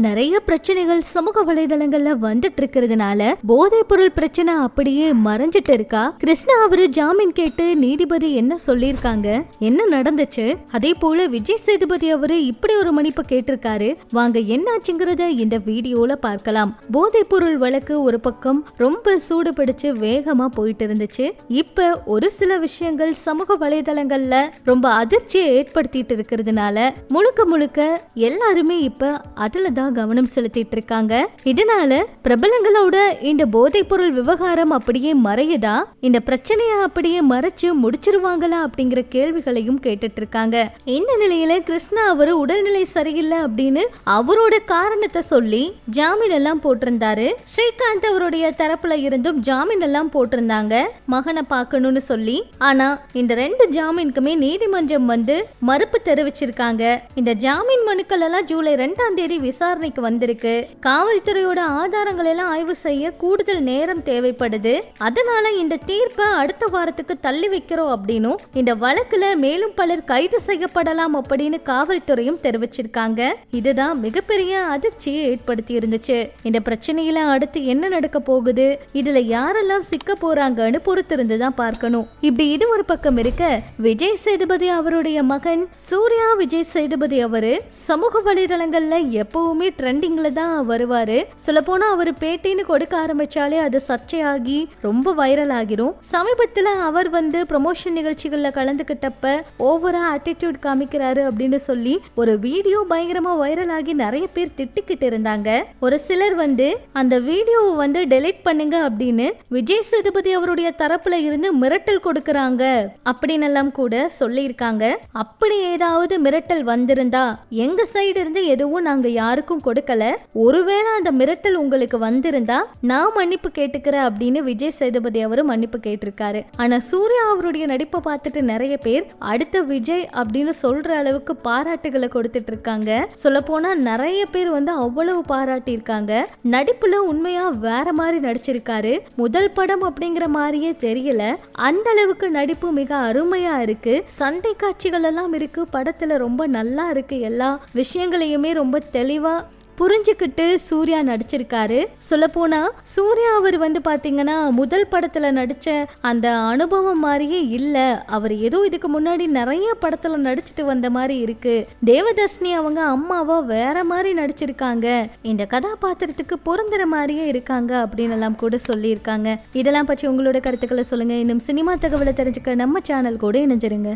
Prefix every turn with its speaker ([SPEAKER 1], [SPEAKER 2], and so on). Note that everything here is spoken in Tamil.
[SPEAKER 1] நிறைய பிரச்சனைகள் சமூக வலைதளங்கள்ல வந்துட்டு இருக்கிறதுனால போதைப் பொருள் பிரச்சனை அப்படியே மறைஞ்சிட்டு இருக்கா? கிருஷ்ணா அவரு ஜாமீன் கேட்டு நீதிபதி என்ன சொல்லியிருக்காங்க? என்ன நடந்துச்சு? அதே போல விஜய் சேதுபதி அவரு இப்படி ஒரு மன்னிப்பு கேட்டிருக்காரு. வாங்க என்னாச்சுங்கிறத இந்த வீடியோல பார்க்கலாம். போதைப் பொருள் வழக்கு ஒரு பக்கம் ரொம்ப சூடு பிடிச்சு வேகமா போயிட்டு இருந்துச்சு இப்ப ஒரு சில விஷயங்கள் சமூக வலைதளங்கள்ல ரொம்ப அதிர்ச்சியை ஏற்படுத்திட்டு இருக்கிறதுனால முழுக்க முழுக்க எல்லாருமே இப்ப அதுல தான் கவனம் செலுத்திட்டு இருக்காங்க இதனால பிரபலங்களோட இந்த போதைப் பொருள் விவகாரம் அப்படியே மறையுதா? இந்த பிரச்சனைய அப்படியே மறைச்சு முடிச்சிருவாங்களா அப்படிங்கிற கேள்விகளையும் கேட்டுட்டு இருக்காங்க இந்த நிலையில கிருஷ்ணா அவரு உடல்நிலை சரியில்லை அப்படின்னு அவரோட காரணத்தை சொல்லி ஜாமீன் எல்லாம் போட்டிருந்தாரு. ஸ்ரீகாந்த் அவருடைய தரப்புல இருந்தும் ஜாமீன் எல்லாம் போட்டிருந்தாங்க. மகனை பார்க்கணும்னு சொல்லி. ஆனா இந்த ரெண்டு ஜாமீனுக்குமே நீதிமன்றம் வந்து மறுப்பு தெரிவிச்சிருக்காங்க. இந்த ஜாமீன் மனுக்கள் எல்லாம் ஜூலை ரெண்டாம் தேதி விசாரணை விசாரணைக்கு வந்திருக்கு. காவல்துறையோட ஆதாரங்கள் எல்லாம் ஆய்வு செய்ய கூடுதல் நேரம் தேவைப்படுது. அதனால இந்த தீர்ப்பை அடுத்த வாரத்துக்கு தள்ளி வைக்கிறோம் அப்படின்னும் இந்த வழக்குல மேலும் பலர் கைது செய்யப்படலாம் அப்படின்னு காவல்துறையும் தெரிவிச்சிருக்காங்க. இதுதான் மிகப்பெரிய அதிர்ச்சியை ஏற்படுத்தி இருந்துச்சு இந்த பிரச்சனையில அடுத்து என்ன நடக்க போகுது? இதுல யாரெல்லாம் சிக்க போறாங்கன்னு பொறுத்திருந்து தான் பார்க்கணும். இப்படி இது ஒரு பக்கம் இருக்க விஜய் சேதுபதி அவருடைய மகன் சூர்யா விஜய் சேதுபதி அவரு சமூக வலைதளங்கள்ல எப்பவும் ட்ரெண்டிங்ல தான் வருவாரு. சொல்ல போனா அவர் பேட்டின்னு கொடுக்க ஆரம்பிச்சாலே அது சர்ச்சையாகி ரொம்ப வைரல் ஆகிரும். சமீபத்துல அவர் வந்து ப்ரமோஷன் நிகழ்ச்சிகள்ல கலந்துக்கிட்டப்ப ஓவரா ஆட்டிடியூட் காமிக்கிறாரு அப்படின்னு சொல்லி ஒரு வீடியோ பயங்கரமா வைரல் ஆகி நிறைய பேர் திட்டிக்கிட்டு இருந்தாங்க. ஒரு சிலர் வந்து அந்த வீடியோவை வந்து டெலிட் பண்ணுங்க அப்படின்னு விஜய் சேதுபதி அவருடைய தரப்புல இருந்து மிரட்டல் கொடுக்கறாங்க அப்படின்னு எல்லாம் கூட சொல்லியிருக்காங்க. அப்படி ஏதாவது மிரட்டல் வந்திருந்தா எங்க சைடு இருந்து எதுவும் நாங்க யாருக்கும் கொடுக்கல. ஒருவேளை அந்த மிரட்டல் உங்களுக்கு வந்திருந்தா நான் மன்னிப்பு கேட்டுக்கிறேன் அப்படின்னு விஜய் சேதுபதி அவரும் மன்னிப்பு கேட்டிருக்காரு. ஆனா சூர்யா அவருடைய நடிப்பை பார்த்துட்டு நிறைய பேர் அடுத்த விஜய் அப்படின்னு சொல்ற அளவுக்கு பாராட்டுகளை கொடுத்துட்டு இருக்காங்க சொல்ல போனா நிறைய பேர் வந்து அவ்வளவு பாராட்டி இருக்காங்க நடிப்புல உண்மையா வேற மாதிரி நடிச்சிருக்காரு. முதல் படம் அப்படிங்கிற மாதிரியே தெரியல. அந்த அளவுக்கு நடிப்பு மிக அருமையா இருக்கு. சண்டை காட்சிகள் எல்லாம் இருக்கு. படத்துல ரொம்ப நல்லா இருக்கு. எல்லா விஷயங்களையுமே ரொம்ப தெளிவா புரிஞ்சுக்கிட்டு சூர்யா நடிச்சிருக்காரு. சொல்லப்போனா சூர்யா அவர் வந்து பாத்தீங்கன்னா முதல் படத்துல நடிச்ச அந்த அனுபவம் மாதிரியே இல்ல. அவர் ஏதோ இதுக்கு முன்னாடி நிறைய படத்துல நடிச்சிட்டு வந்த மாதிரி இருக்கு. தேவதர்ஷினி அவங்க அம்மாவா வேற மாதிரி நடிச்சிருக்காங்க. இந்த கதாபாத்திரத்துக்கு பொருந்துற மாதிரியே இருக்காங்க அப்படின்னு எல்லாம் கூட சொல்லியிருக்காங்க. இதெல்லாம் பற்றி உங்களோட கருத்துக்களை சொல்லுங்க. இன்னும் சினிமா தகவலை தெரிஞ்சுக்க நம்ம சேனல் கூட இணைஞ்சிருங்க.